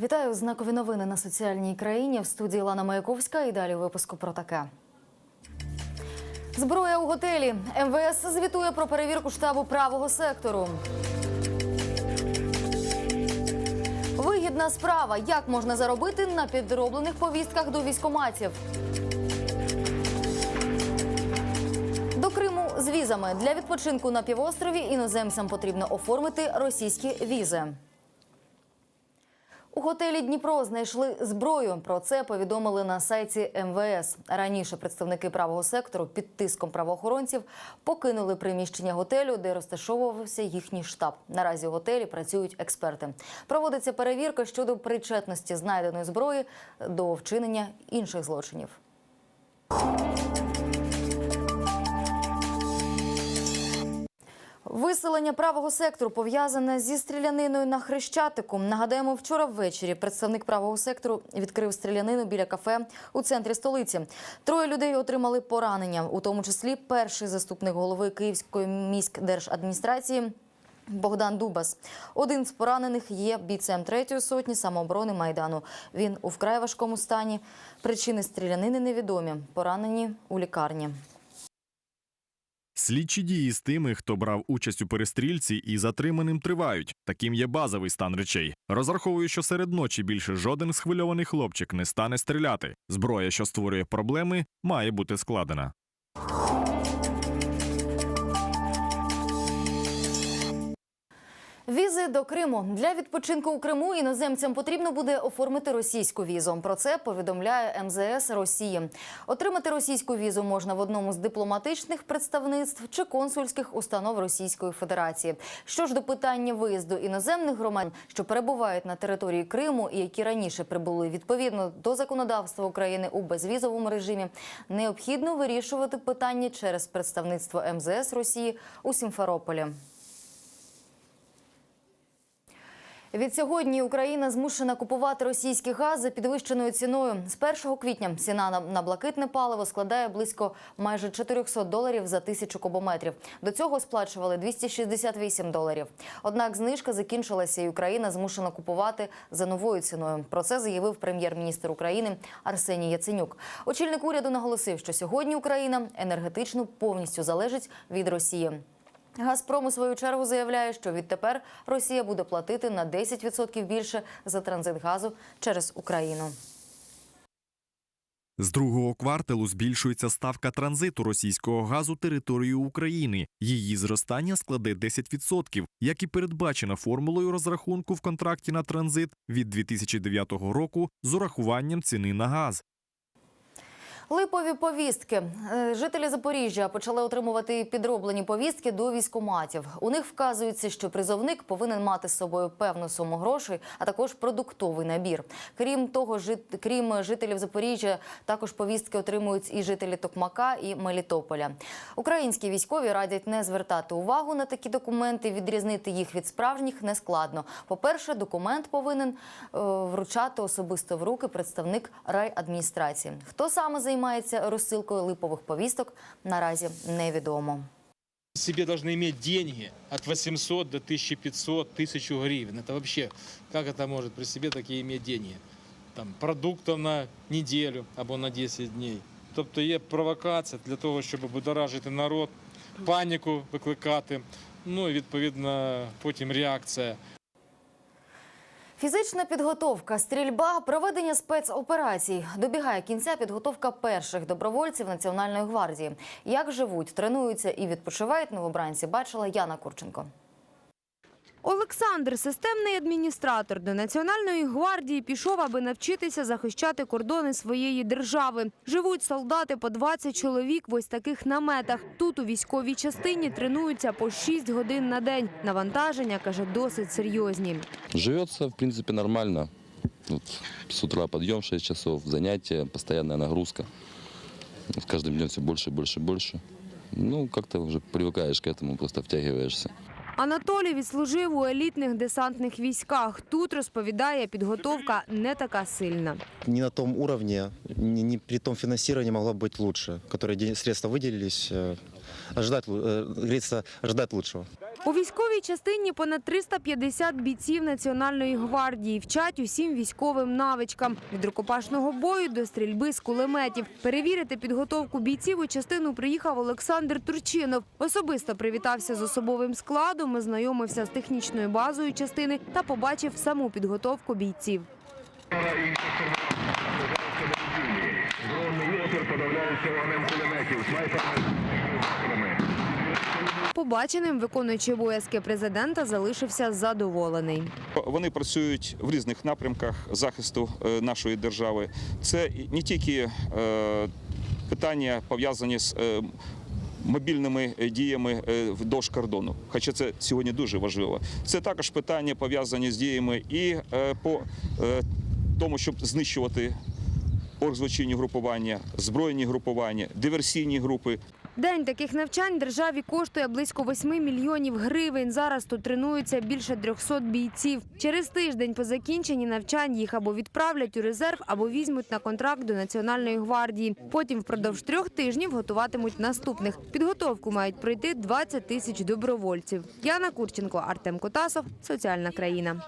Вітаю знакові новини на соціальній країні в студії Лана Маяковська. І далі випуску про таке. Зброя у готелі. МВС звітує про перевірку штабу правого сектору. Вигідна справа. Як можна заробити на підроблених повістках до військоматів? До Криму з візами для відпочинку на півострові іноземцям потрібно оформити російські візи. У готелі Дніпро знайшли зброю. Про це повідомили на сайті МВС. Раніше представники правого сектору під тиском правоохоронців покинули приміщення готелю, де розташовувався їхній штаб. Наразі у готелі працюють експерти. Проводиться перевірка щодо причетності знайденої зброї до вчинення інших злочинів. Виселення правого сектору пов'язане зі стріляниною на хрещатику. Нагадаємо, вчора ввечері представник правого сектору відкрив стрілянину біля кафе у центрі столиці. Троє людей отримали поранення, у тому числі перший заступник голови Київської міськдержадміністрації. Богдан Дубас, один з поранених, є бійцем третьої сотні самооборони майдану. Він у вкрай важкому стані. Причини стрілянини невідомі. Поранені у лікарні. Слідчі дії з тими, хто брав участь у перестрільці і затриманим тривають. Таким є базовий стан речей. Розраховую, що серед ночі більше жоден схвильований хлопчик не стане стріляти. Зброя, що створює проблеми, має бути складена. Візи до Криму для відпочинку у Криму іноземцям потрібно буде оформити російську візу. Про це повідомляє МЗС Росії. Отримати російську візу можна в одному з дипломатичних представництв чи консульських установ Російської Федерації. Що ж до питання виїзду іноземних громадян, що перебувають на території Криму і які раніше прибули відповідно до законодавства України у безвізовому режимі, необхідно вирішувати питання через представництво МЗС Росії у Сімферополі. Відсьогодні Україна змушена купувати російський газ за підвищеною ціною. З 1 квітня ціна на- на блакитне паливо складає близько майже 400 доларів за тисячу кубометрів. До цього сплачували 268 доларів. Однак знижка закінчилася, і Україна змушена купувати за новою ціною. Про це заявив прем'єр-міністр України Арсеній Яценюк. Очільник уряду наголосив, що сьогодні Україна енергетично повністю залежить від Росії. Газпром у свою чергу заявляє, що відтепер Росія буде платити на 10% більше за транзит газу через Україну. З другого кварталу збільшується ставка транзиту російського газу територією України. Її зростання складе 10%, як і передбачено формулою розрахунку в контракті на транзит від 2009 року з урахуванням ціни на газ. Липові повістки. Е, Жителі Запоріжжя почали отримувати підроблені повістки до військоматів. У них вказується, що призовник повинен мати з собою певну суму грошей, а також продуктовий набір. Крім того, жит- крім жителів Запоріжжя, також повістки отримують і жителі Токмака і Мелітополя. Українські військові радять не звертати увагу на такі документи, відрізнити їх від справжніх нескладно. По-перше, документ повинен е, вручати особисто в руки представник райадміністрації. Хто саме займається розсилкою липових повісток, наразі невідомо. себе должны иметь деньги от 800 до 1500, 1000 гривен. Это вообще, как это может при себе такие иметь деньги? Там, продуктов на неделю або на 10 дней. Тобто є провокація для того, щоб будоражити народ, паніку викликати, ну і відповідно потім реакція. Фізична підготовка, стрільба, проведення спецоперацій. Добігає кінця підготовка перших добровольців Національної гвардії. Як живуть, тренуються і відпочивають новобранці, бачила Яна Курченко. Олександр, системний адміністратор до Національної гвардії, пішов, аби навчитися захищати кордони своєї держави. Живуть солдати по 20 чоловік в ось таких наметах. Тут у військовій частині тренуються по 6 годин на день. Навантаження, каже, досить серйозні. Живется, в принципе, нормально. Вот с утра подъем 6 часов, занятия, постоянная нагрузка. С каждым днем все больше, больше, больше. Ну, как-то уже привыкаешь к этому, просто втягиваешься. Анатолій відслужив у елітних десантних військах. Тут, розповідає, підготовка не така сильна. не на том уровне, не, не при том финансировании могло быть лучше, которые ден- средства выделились. э, ожидать, лу- э, как говорится, ожидать лучшего. У військовій частині понад 350 бійців Національної гвардії вчать усім військовим навичкам від рукопашного бою до стрільби з кулеметів. Перевірити підготовку бійців у частину приїхав Олександр Турчинов. Особисто привітався з особовим складом, ознайомився з технічною базою частини та побачив саму підготовку бійців. Побаченим виконуючий обов'язки президента залишився задоволений. Вони працюють в різних напрямках захисту е, нашої держави. Це не тільки е, питання пов'язані з е, мобільними діями вдовж кордону, хоча це сьогодні дуже важливо. Це також питання пов'язані з діями і по тому, щоб знищувати оргзлочинні групування, збройні групування, диверсійні групи. День таких навчань державі коштує близько 8 мільйонів гривень. Зараз тут тренуються більше 300 бійців. Через тиждень по закінченні навчань їх або відправлять у резерв, або візьмуть на контракт до Національної гвардії. Потім впродовж трьох тижнів готуватимуть наступних. Підготовку мають пройти 20 тисяч добровольців. Яна Курченко, Артем Котасов, Соціальна країна.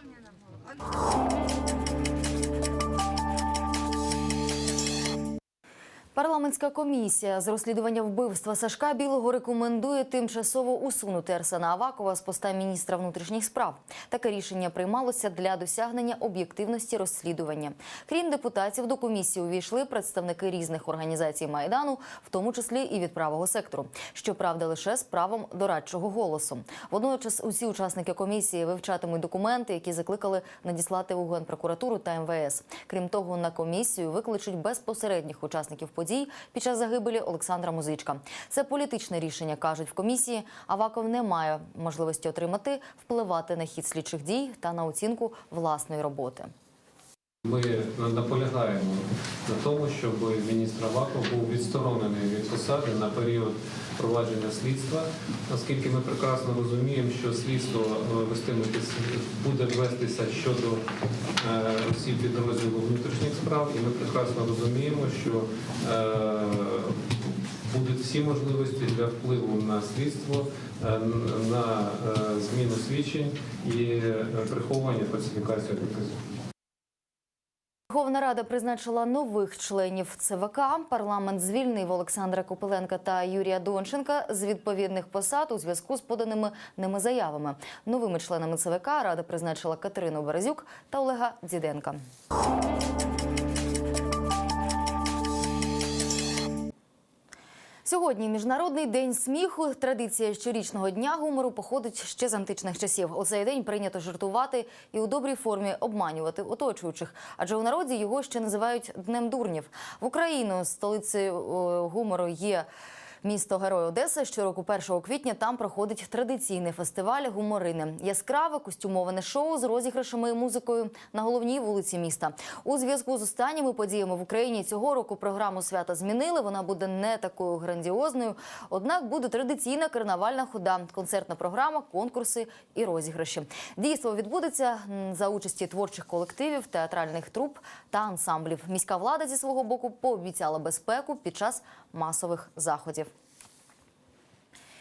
Парламентська комісія з розслідування вбивства Сашка Білого рекомендує тимчасово усунути Арсена Авакова з поста міністра внутрішніх справ. Таке рішення приймалося для досягнення об'єктивності розслідування. Крім депутатів, до комісії увійшли представники різних організацій майдану, в тому числі і від правого сектору. Щоправда, лише з правом дорадчого голосу. Водночас усі учасники комісії вивчатимуть документи, які закликали надіслати у Генпрокуратуру та МВС. Крім того, на комісію викличуть безпосередніх учасників подій під час загибелі Олександра Музичка. Це політичне рішення, кажуть в комісії. Аваков не має можливості отримати, впливати на хід слідчих дій та на оцінку власної роботи. Ми наполягаємо на тому, щоб міністр Аваков був відсторонений від посади на період провадження слідства, оскільки ми прекрасно розуміємо, що слідство е, буде вестися щодо е, осіб підрозділу внутрішніх справ, і ми прекрасно розуміємо, що е, будуть всі можливості для впливу на слідство, е, на е, зміну свідчень і е, приховування фальсифікації доказів. Верховна Рада призначила нових членів ЦВК. Парламент звільнив Олександра Копиленка та Юрія Донченка з відповідних посад у зв'язку з поданими ними заявами. Новими членами ЦВК Рада призначила Катерину Березюк та Олега Дзіденка. Сьогодні міжнародний день сміху. Традиція щорічного дня гумору походить ще з античних часів. У цей день прийнято жартувати і у добрій формі обманювати оточуючих, адже у народі його ще називають днем дурнів. В Україну столицею е, гумору є. Місто Герой Одеса щороку 1 квітня там проходить традиційний фестиваль гуморини. Яскраве костюмоване шоу з розіграшами і музикою на головній вулиці міста. У зв'язку з останніми подіями в Україні цього року програму свята змінили. Вона буде не такою грандіозною. Однак буде традиційна карнавальна хода, концертна програма, конкурси і розіграші. Дійство відбудеться за участі творчих колективів, театральних труп та ансамблів. Міська влада зі свого боку пообіцяла безпеку під час масових заходів.